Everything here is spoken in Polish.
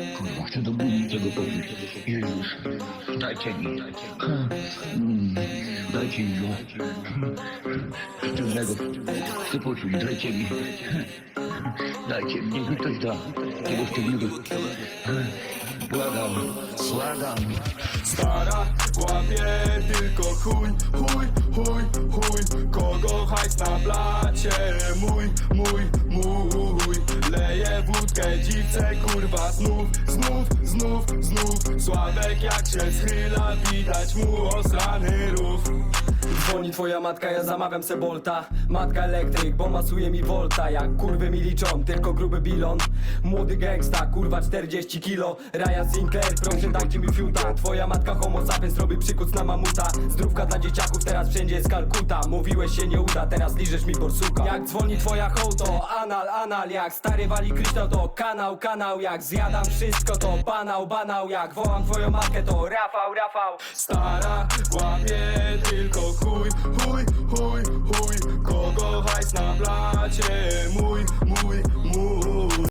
Kurwa, chcę do buzi tego poczuć. Jezus, dajcie mi. Mm, Dajcie mi go. Sztywnego. Chcę poczuć, dajcie mi. Dajcie mi, niech mi ktoś da. Tego sztywnego. Błagam, błagam. Stara łapie tylko chuj, chuj, chuj, chuj Kogo hajs na blacie mój, mój Wódkę dziwce kurwa Znów, znów, znów, znów. Sławek jak się schyla Widać mu osrany rów Dzwoni twoja matka, ja zamawiam se bolta. Matka elektryk, bo masuje mi volta. Jak kurwy mi liczą, tylko gruby bilon. Młody gangsta, kurwa 40 kilo. Ryan Sinclair, proszę dajcie mi fiuta. Twoja matka homo sapiens robi przykuc na mamuta. Zdrówka dla dzieciaków, teraz wszędzie jest Kalkuta. Mówiłeś się nie uda, teraz liżesz mi borsuka. Jak dzwoni twoja hołto, anal, anal. Jak stary wali kryształ, to kanał, kanał. Jak zjadam wszystko, to banał, banał. Jak wołam twoją matkę, to Rafał, Rafał. Stara łapie tylko chuj, chuj, chuj, chuj. Kogo hajs na blacie? Mój,